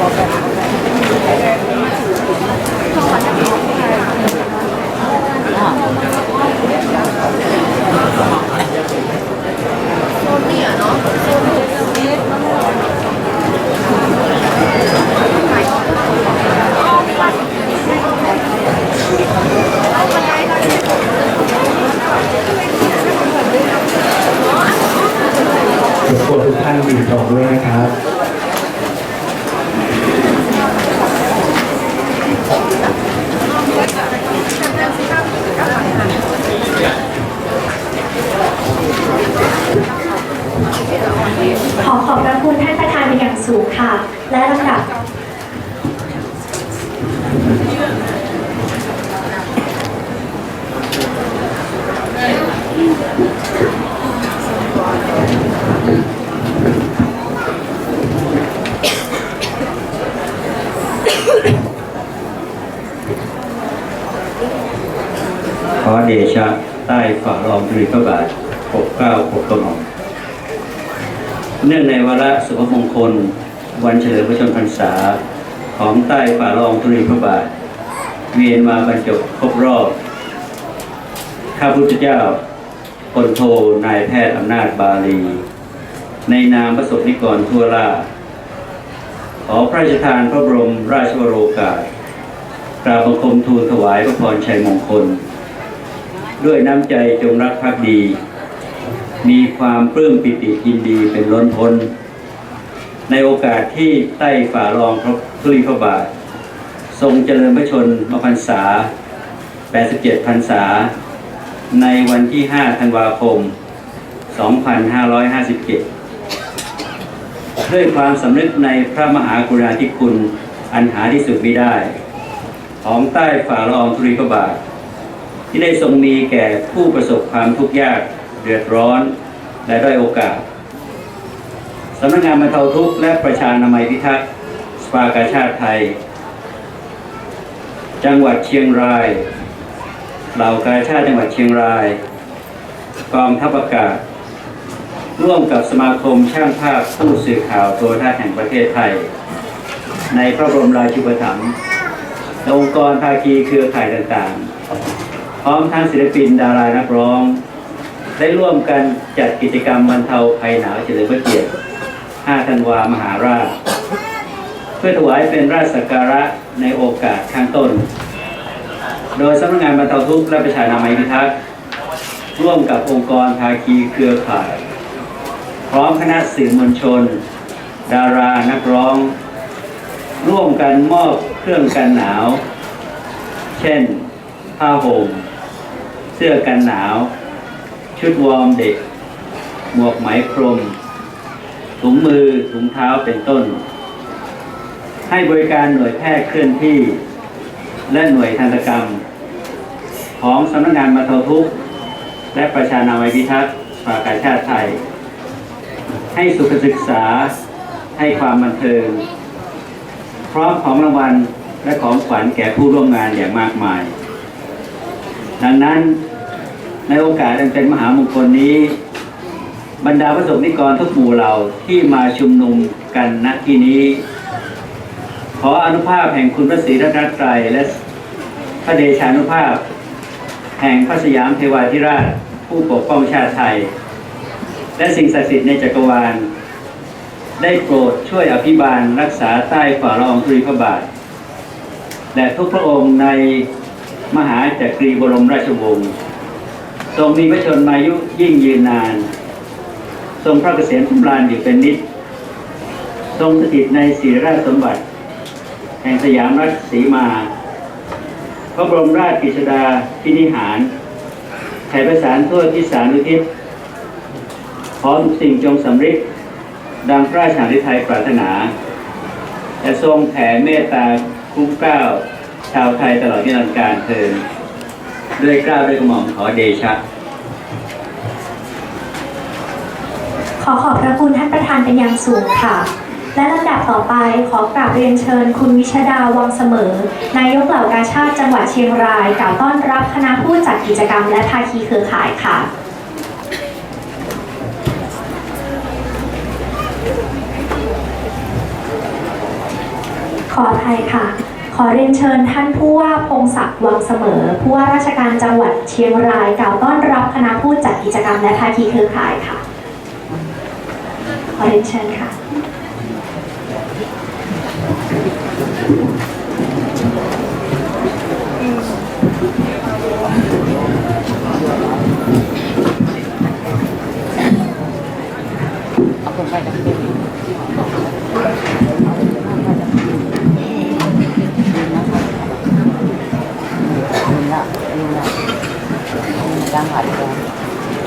รบกวนทุกท่านอยู่ตรงด้วยนะครับ ขอขอบพระคุณท่านประธานเป็นอย่างสูงค่ะ และลำดับ ขอเดชะ ใต้ฝ่ารองธรีพระบาทปกเกล้าปกกระหม่อมเนื่องในวาระสุภมงคล วันเฉลิมพระชนมพรรษา ของใต้ฝ่ารองธุลีพระบาท เวียนมาบรรจบครบรอบ ข้าพุทธเจ้าพลโทนายแพทย์อำนาจบาลี ในนามประสบนิกรทั่วล่าขอพระราชทานพระบรมราชวโรกาสกราบบังคมทูลถวายพระพรชัยมงคล ด้วยน้ำใจจงรักภักดี มีความปลื้มปิติยินดีเป็นล้นพ้น ในโอกาสที่ใต้ฝ่ารองพระทุลีพระบาท ทรงเจริญพระชนมพรรษา 87 พรรษา ในวันที่ 5 ธันวาคม 2557 ด้วยความสำนึกในพระมหากรุณาธิคุณอันหาที่สุดมิได้ ของใต้ฝ่าละองธุลีพระบาท ที่ได้ทรงมีแก่ผู้ประสบความทุกข์ยากเดือดร้อนและด้อยโอกาสสำนักงานบรรเทาทุกข์และประชานามัยพิทักษ์สภากาชาติไทย จังหวัดเชียงราย เหล่ากาชาติจังหวัดเชียงราย กองทัพอากาศ ร่วมกับสมาคมช่างภาพผู้สื่อข่าวโทรทัศน์แห่งประเทศไทย ในพระบรมราชูปถัมภ์องค์กรภาคีเครือข่ายต่างๆ ร้อมทั้งศิลปินดารานักร้อง ได้ร่วมกันจัดกิจกรรมบรรเทาภัยหนาวเฉลิมพระเกียรติ 5 ธันวามหาราช เพื่อถวายเป็นราชสักการะในโอกาสข้างต้น โดยสำนักงานบรรเทาทุกข์และประชานามัยพิทักษ์ร่วมกับองค์กรภาคีเครือข่าย พร้อมคณะสื่อมวลชน ดารานักร้อง ร่วมกันมอบเครื่องกันหนาว เช่นผ้าห่ม เสื้อกันหนาว ชุดวอร์มเด็ก หมวกไหมพรม ถุงมือถุงเท้าเป็นต้น ให้บริการหน่วยแพทย์เคลื่อนที่ และหน่วยทันตกรรม ของสำนักงานบรรเทาทุกข์และประชานามัยพิทักษ์สภากาชาติไทย ให้สุขศึกษาให้ความบันเทิง พร้อมของรางวัลและของขวัญแก่ผู้ร่วมงานอย่างมากมาย ดังนั้นในโอกาสอันเป็นมหามงคลนี้ บรรดาประสบนิกรทุกหมู่เหล่าที่มาชุมนุมกันณที่นี้ ขออนุภาพแห่งคุณพระศรีรัตนตรัยและพระเดชานุภาพ แห่งพระสยามเทวาธิราช ผู้ปกป้องชาติไทย และสิ่งศักดิ์สิทธิ์ในจักรวาล ได้โปรดช่วยอภิบาลรักษาใต้ฝ่าละอองธุลีพระบาทและทุกพระองค์ใน มหาจักรีบรมราชวงศ์ทรงมีพระชนมายุยิ่งยืนนาน ทรงพระเกษมสำราญอยู่เป็นนิจทรงสถิตในศีราชสมบัติ แห่งสยามรัชสีมา พระบรมราชกิจดาพินิหารไถ่ประสานทั่วทิศสานุทิศพร้อมสิ่งจงสำริดดังพระราชาธิไทยปรารถนาจะทรงแผ่เมตตาคุ้มเกล้าาวไทยตลอดนิรันดร์การเทินด้วยกล้าด้วยกระหม่อมขอเดชะ ขอขอบพระคุณท่านประธานเป็นอย่างสูงค่ะ และลำดับต่อไปขอกราบเรียนเชิญ คุณวิชดาวังเสมอ นายกเหล่ากาชาติจังหวัดเชียงรายกล่าวต้อนรับคณะผู้จัดกิจกรรมและภาคีเครือข่ายค่ะขขออภัยค่ะ ขอเรียนเชิญท่านผู้ว่าพงศักดิ์วังเสมอ ผู้ว่าราชการจังหวัดเชียงรายกล่าวต้อนรับคณะผู้จัดกิจกรรมและภาคีเครือข่ายค่ะ ขอเรียนเชิญค่ะค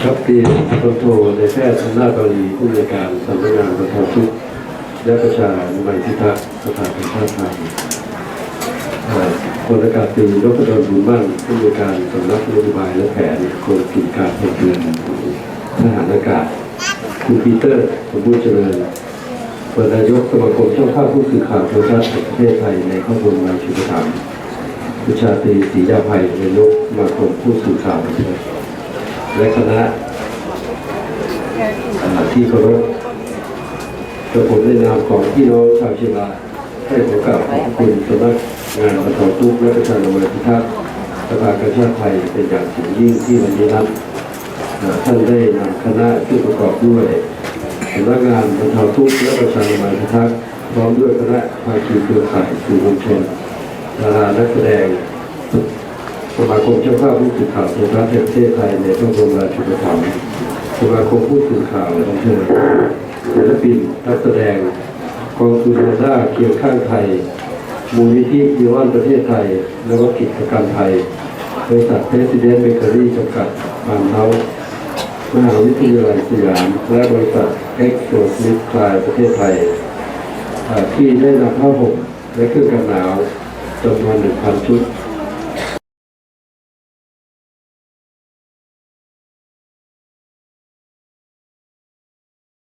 รับปีพลโทในแพทย์ชำนาญบาลีผู้ในการสำนักงานบรรเทาทุกข์และประชานุมัยพิทักษ์สภาแห่งชาติไทยเอ่อากาศตรีนพดลบุญมั่นผู้ในการสำนักนโยบายและแผนกรมกิจการพลเรือนทหารอากาศคุณปีเตอร์สมบูรณ์เจริญเป็นนายกสมาคมช่างภาพผู้สื่อข่าวโทรทัศน์แห่งประเทศไทยในข้อมูลมาชุมธรรมคุณชาตรีศรียาภัยนายกสมาคมผู้สื่อข่าวแห่งประเทศ และคณะที่เคารพกระผมในนามของพี่น้องชาวเชียงรายให้ขอกราบขอบคุณสำนักงานบรรเทาทุกและประชานุวัยพิทักษ์สภากาชาติไทยเป็นอย่างสูงยิ่งที่วันนี้นั้นเอ่อท่านได้นำคณะที่ประกอบด้วยสำนักงานบรรเทาทุกข์และประชานุวัยพิทักษ์พร้อมด้วยคณะภาคีเครือข่ายสื่อมวลชนดารานักแสดง สมาคมเจ้าภาพผู้สื่อข่าวโทรทัศน์แห่งประเทศไทยในพระบรมราชูปถัมสมาคมผู้สื่อข่าวบันเทิงศิลปินนักแสดงกองทุนนาด้าเคียงข้างไทย มูลนิธิยูวอนประเทศไทยนวกิจการไทย บริษัทเพสิเดนต์เบเกอรี่จำกัดบางเท้ามหาวิทยาลัยสยาม และบริษัทเอ็กโซสมิธคลายประเทศไทย ที่ได้นำผ้าห่มและเครื่องกันหนาวจำนวน1,000 ชุด